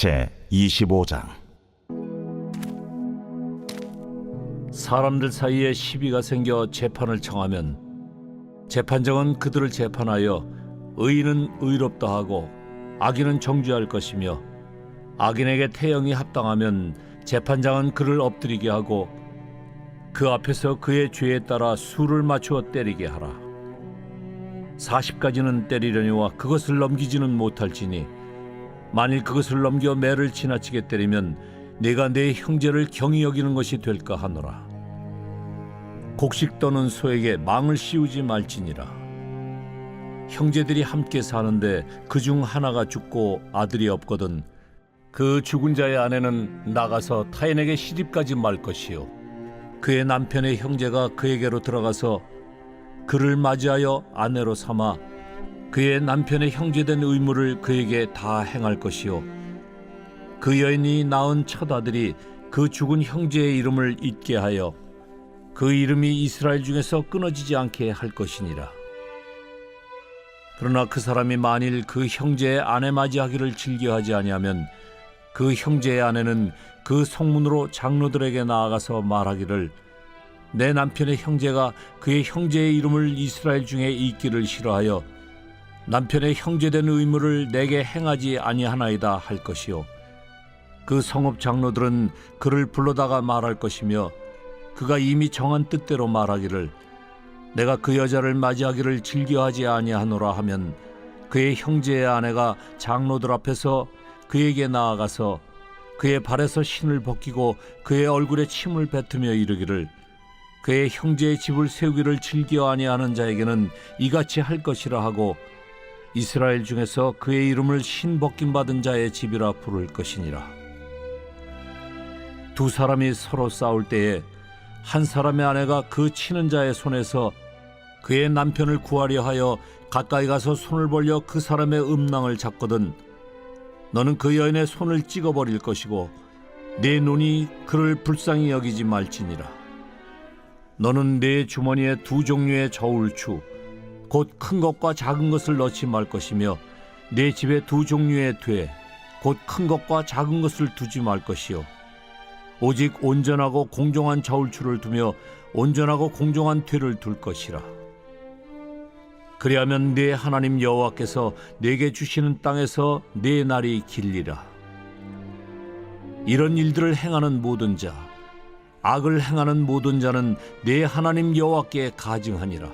제 25장 사람들 사이에 시비가 생겨 재판을 청하면 재판장은 그들을 재판하여 의인은 의롭다 하고 악인은 정죄할 것이며 악인에게 태형이 합당하면 재판장은 그를 엎드리게 하고 그 앞에서 그의 죄에 따라 수를 맞추어 때리게 하라. 40가지는 때리려니와 그것을 넘기지는 못할지니 만일 그것을 넘겨 매를 지나치게 때리면 내가 내 형제를 경히 여기는 것이 될까 하노라. 곡식 떠는 소에게 망을 씌우지 말지니라. 형제들이 함께 사는데 그 중 하나가 죽고 아들이 없거든 그 죽은 자의 아내는 나가서 타인에게 시집가지 말 것이요 그의 남편의 형제가 그에게로 들어가서 그를 맞이하여 아내로 삼아 그의 남편의 형제된 의무를 그에게 다 행할 것이요 그 여인이 낳은 첫 아들이 그 죽은 형제의 이름을 잊게 하여 그 이름이 이스라엘 중에서 끊어지지 않게 할 것이니라. 그러나 그 사람이 만일 그 형제의 아내 맞이하기를 즐겨하지 아니하면 그 형제의 아내는 그 성문으로 장로들에게 나아가서 말하기를 내 남편의 형제가 그의 형제의 이름을 이스라엘 중에 잊기를 싫어하여 남편의 형제된 의무를 내게 행하지 아니하나이다 할 것이요. 그 성읍 장로들은 그를 불러다가 말할 것이며 그가 이미 정한 뜻대로 말하기를 내가 그 여자를 맞이하기를 즐겨하지 아니하노라 하면 그의 형제의 아내가 장로들 앞에서 그에게 나아가서 그의 발에서 신을 벗기고 그의 얼굴에 침을 뱉으며 이르기를 그의 형제의 집을 세우기를 즐겨 아니하는 자에게는 이같이 할 것이라 하고 이스라엘 중에서 그의 이름을 신 벗김 받은 자의 집이라 부를 것이니라. 두 사람이 서로 싸울 때에 한 사람의 아내가 그 치는 자의 손에서 그의 남편을 구하려 하여 가까이 가서 손을 벌려 그 사람의 음낭을 잡거든 너는 그 여인의 손을 찍어 버릴 것이고 내 눈이 그를 불쌍히 여기지 말지니라. 너는 내 주머니에 두 종류의 저울추 곧 큰 것과 작은 것을 넣지 말 것이며 내 집에 두 종류의 되곧 큰 것과 작은 것을 두지 말 것이요 오직 온전하고 공정한 저울추를 두며 온전하고 공정한 퇴를 둘 것이라. 그리하면 네 하나님 여호와께서 내게 주시는 땅에서 네 날이 길리라. 이런 일들을 행하는 모든 자, 악을 행하는 모든 자는 네 하나님 여호와께 가증하니라.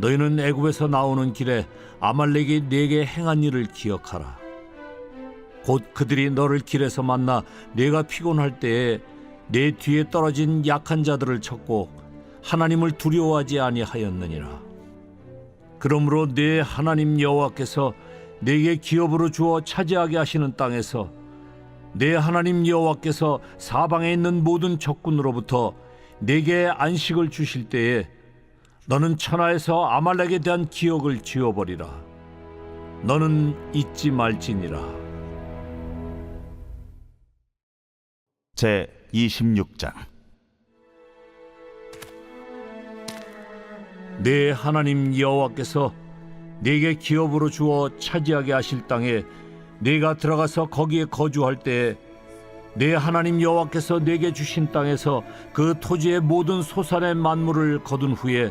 너희는 애굽에서 나오는 길에 아말렉이 네게 행한 일을 기억하라. 곧 그들이 너를 길에서 만나 내가 피곤할 때에 내 뒤에 떨어진 약한 자들을 쳤고 하나님을 두려워하지 아니하였느니라. 그러므로 내 하나님 여호와께서 내게 기업으로 주어 차지하게 하시는 땅에서 내 하나님 여호와께서 사방에 있는 모든 적군으로부터 내게 안식을 주실 때에 너는 천하에서 아말렉에 대한 기억을 지워버리라. 너는 잊지 말지니라. 제 26장 내 하나님 여호와께서 내게 기업으로 주어 차지하게 하실 땅에 내가 들어가서 거기에 거주할 때에 내 하나님 여호와께서 내게 주신 땅에서 그 토지의 모든 소산의 만물을 거둔 후에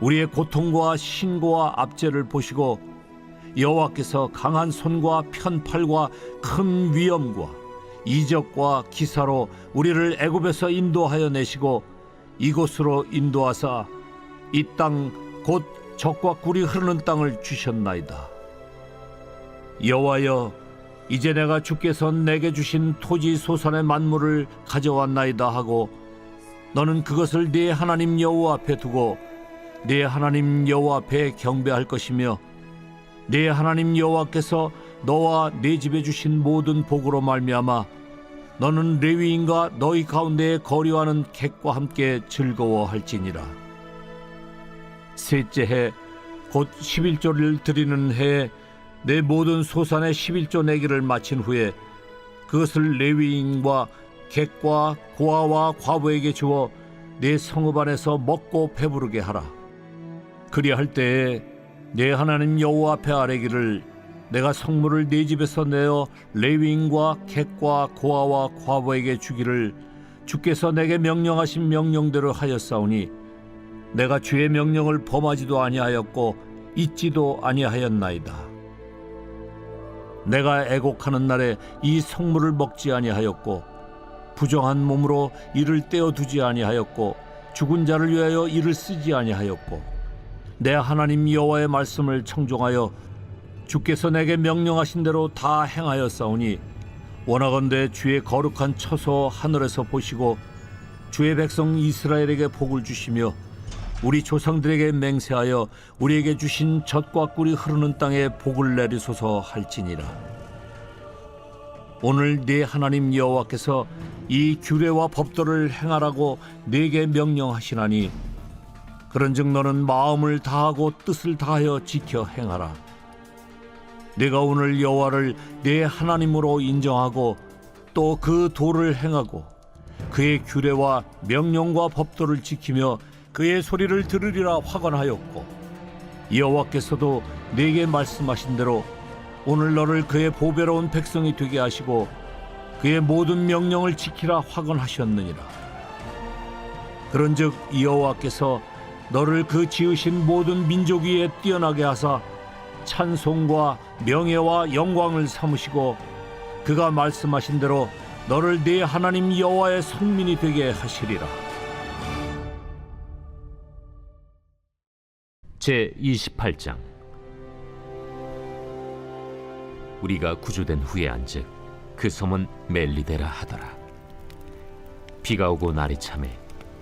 우리의 고통과 신고와 압제를 보시고 여호와께서 강한 손과 편팔과 큰 위엄과 이적과 기사로 우리를 애굽에서 인도하여 내시고 이곳으로 인도하사 이 땅 곧 적과 꿀이 흐르는 땅을 주셨나이다. 여호와여 이제 내가 주께서 내게 주신 토지 소산의 만물을 가져왔나이다 하고 너는 그것을 네 하나님 여호와 앞에 두고 네 하나님 여호와 앞에 경배할 것이며 네 하나님 여호와께서 너와 네 집에 주신 모든 복으로 말미암아 너는 레위인과 너희 가운데에 거류하는 객과 함께 즐거워할지니라 셋째 해곧 11조를 드리는 해에 내 모든 소산의 11조 내기를 마친 후에 그것을 레위인과 객과 고아와 과부에게 주어 내 성읍 안에서 먹고 배부르게 하라. 그리할 때에 내 하나님 여호와 앞에 아뢰기를 내가 성물을 내 집에서 내어 레위인과 객과 고아와 과부에게 주기를 주께서 내게 명령하신 명령대로 하였사오니 내가 주의 명령을 범하지도 아니하였고 잊지도 아니하였나이다. 내가 애곡하는 날에 이 성물을 먹지 아니하였고 부정한 몸으로 이를 떼어 두지 아니하였고 죽은 자를 위하여 이를 쓰지 아니하였고 내 하나님 여호와의 말씀을 청종하여 주께서 내게 명령하신 대로 다 행하였사오니 원하건대 주의 거룩한 처소 하늘에서 보시고 주의 백성 이스라엘에게 복을 주시며 우리 조상들에게 맹세하여 우리에게 주신 젖과 꿀이 흐르는 땅에 복을 내리소서 할지니라. 오늘 네 하나님 여호와께서 이 규례와 법도를 행하라고 네게 명령하시나니 그런즉 너는 마음을 다하고 뜻을 다하여 지켜 행하라. 내가 오늘 여호와를 네 하나님으로 인정하고 또 그 도를 행하고 그의 규례와 명령과 법도를 지키며 그의 소리를 들으리라 확언하였고 여호와께서도 내게 말씀하신 대로 오늘 너를 그의 보배로운 백성이 되게 하시고 그의 모든 명령을 지키라 확언하셨느니라 그런즉 여호와께서 너를 그 지으신 모든 민족 위에 뛰어나게 하사 찬송과 명예와 영광을 삼으시고 그가 말씀하신 대로 너를 네 하나님 여호와의 성민이 되게 하시리라. 제 28장 우리가 구조된 후에 안즉 그 섬은 멜리데라 하더라 비가 오고 날이 참해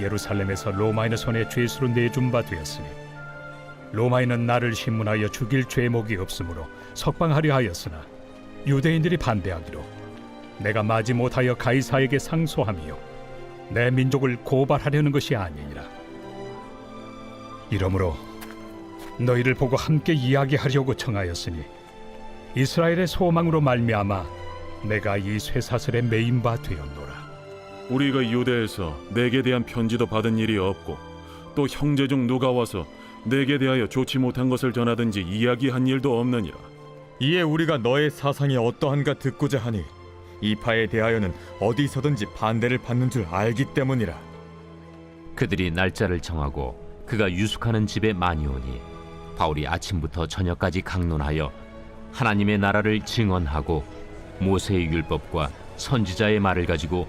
예루살렘에서 로마인의 손에 죄수로 내준 바 되었으니 로마인은 나를 신문하여 죽일 죄목이 없으므로 석방하려 하였으나 유대인들이 반대하기로 내가 마지 못하여 가이사에게 상소하며 내 민족을 고발하려는 것이 아니니라 이러므로 너희를 보고 함께 이야기하려고 청하였으니 이스라엘의 소망으로 말미암아 내가 이 쇠사슬에 매인 바 되었노라. 우리가 유대에서 내게 대한 편지도 받은 일이 없고 또 형제 중 누가 와서 내게 대하여 좋지 못한 것을 전하든지 이야기한 일도 없느니라. 이에 우리가 너의 사상이 어떠한가 듣고자 하니 이 파에 대하여는 어디서든지 반대를 받는 줄 알기 때문이라. 그들이 날짜를 정하고 그가 유숙하는 집에 많이 오니 바울이 아침부터 저녁까지 강론하여 하나님의 나라를 증언하고 모세의 율법과 선지자의 말을 가지고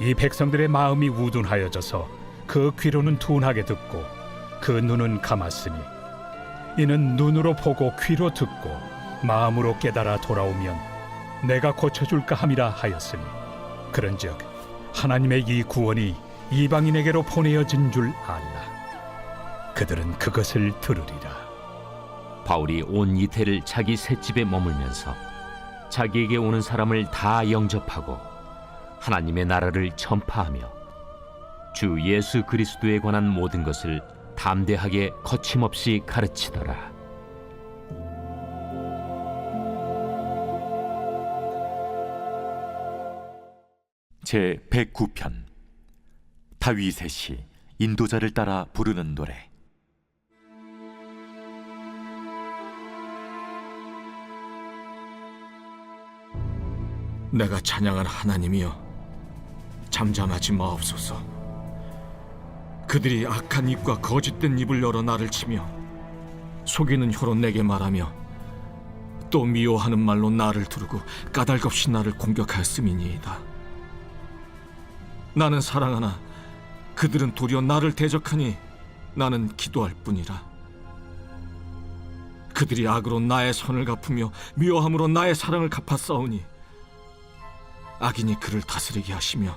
이 백성들의 마음이 우둔하여져서 그 귀로는 둔하게 듣고 그 눈은 감았으니 이는 눈으로 보고 귀로 듣고 마음으로 깨달아 돌아오면 내가 고쳐줄까 함이라 하였으니 그런즉 하나님의 이 구원이 이방인에게로 보내어진 줄 알라 그들은 그것을 들으리라. 바울이 온 이태를 자기 셋집에 머물면서 자기에게 오는 사람을 다 영접하고 하나님의 나라를 전파하며 주 예수 그리스도에 관한 모든 것을 담대하게 거침없이 가르치더라. 제 109편 다윗의 시 인도자를 따라 부르는 노래 내가 찬양한 하나님이여 잠잠하지 마옵소서. 그들이 악한 입과 거짓된 입을 열어 나를 치며 속이는 혀로 내게 말하며 또 미워하는 말로 나를 두르고 까닭없이 나를 공격하였음이니이다. 나는 사랑하나 그들은 도리어 나를 대적하니 나는 기도할 뿐이라. 그들이 악으로 나의 선을 갚으며 미워함으로 나의 사랑을 싸우니 악인이 그를 다스리게 하시며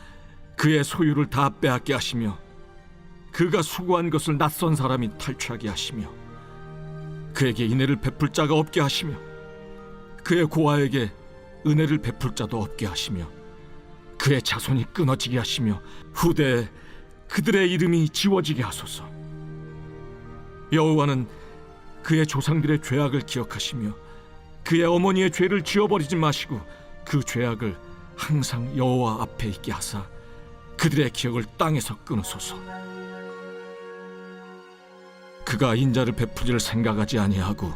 그의 소유를 다 빼앗게 하시며 그가 수고한 것을 낯선 사람이 탈취하게 하시며 그에게 인애를 베풀 자가 없게 하시며 그의 고아에게 은혜를 베풀 자도 없게 하시며 그의 자손이 끊어지게 하시며 후대에 그들의 이름이 지워지게 하소서. 여호와는 그의 조상들의 죄악을 기억하시며 그의 어머니의 죄를 지워버리지 마시고 그 죄악을 항상 여호와 앞에 있게 하사 그들의 기억을 땅에서 끊으소서. 그가 인자를 베푸기를 생각하지 아니하고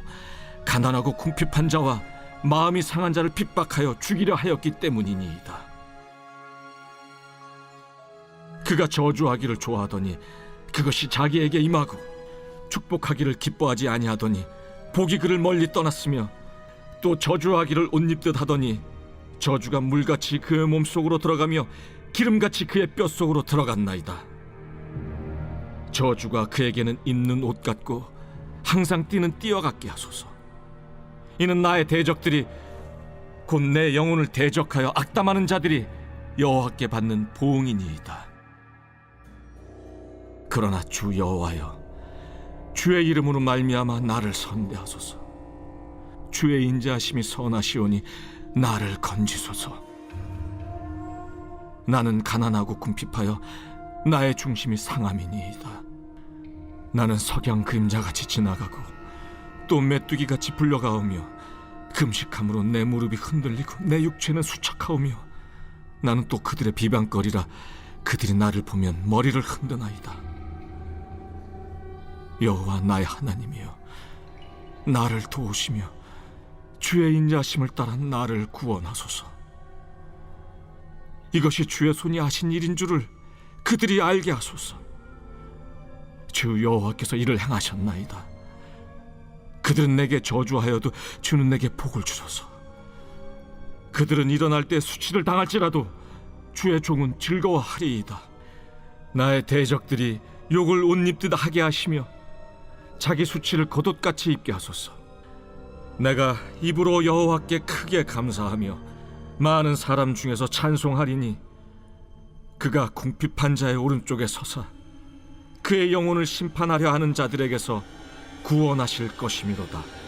가난하고 궁핍한 자와 마음이 상한 자를 핍박하여 죽이려 하였기 때문이니이다. 그가 저주하기를 좋아하더니 그것이 자기에게 임하고 축복하기를 기뻐하지 아니하더니 복이 그를 멀리 떠났으며 또 저주하기를 옷 입듯 하더니 저주가 물같이 그의 몸속으로 들어가며 기름같이 그의 뼛속으로 들어갔나이다. 저주가 그에게는 입는 옷 같고 항상 뛰는 띠와 같게 하소서. 이는 나의 대적들이 곧 내 영혼을 대적하여 악담하는 자들이 여호와께 받는 보응이니이다. 그러나 주 여호와여, 주의 이름으로 말미암아 나를 선대하소서. 주의 인자하심이 선하시오니 나를 건지소서. 나는 가난하고 궁핍하여 나의 중심이 상함이니이다. 나는 석양 그림자같이 지나가고 또 메뚜기같이 불려가오며 금식함으로 내 무릎이 흔들리고 내 육체는 수척하오며 나는 또 그들의 비방거리라 그들이 나를 보면 머리를 흔드나이다. 여호와 나의 하나님이여 나를 도우시며 주의 인자심을 따라 나를 구원하소서. 이것이 주의 손이 하신 일인 줄을 그들이 알게 하소서. 주 여호와께서 이를 행하셨나이다. 그들은 내게 저주하여도 주는 내게 복을 주소서. 그들은 일어날 때 수치를 당할지라도 주의 종은 즐거워하리이다. 나의 대적들이 욕을 옷 입듯 하게 하시며 자기 수치를 겉옷같이 입게 하소서. 내가 입으로 여호와께 크게 감사하며 많은 사람 중에서 찬송하리니 그가 궁핍한 자의 오른쪽에 서사 그의 영혼을 심판하려 하는 자들에게서 구원하실 것이미로다.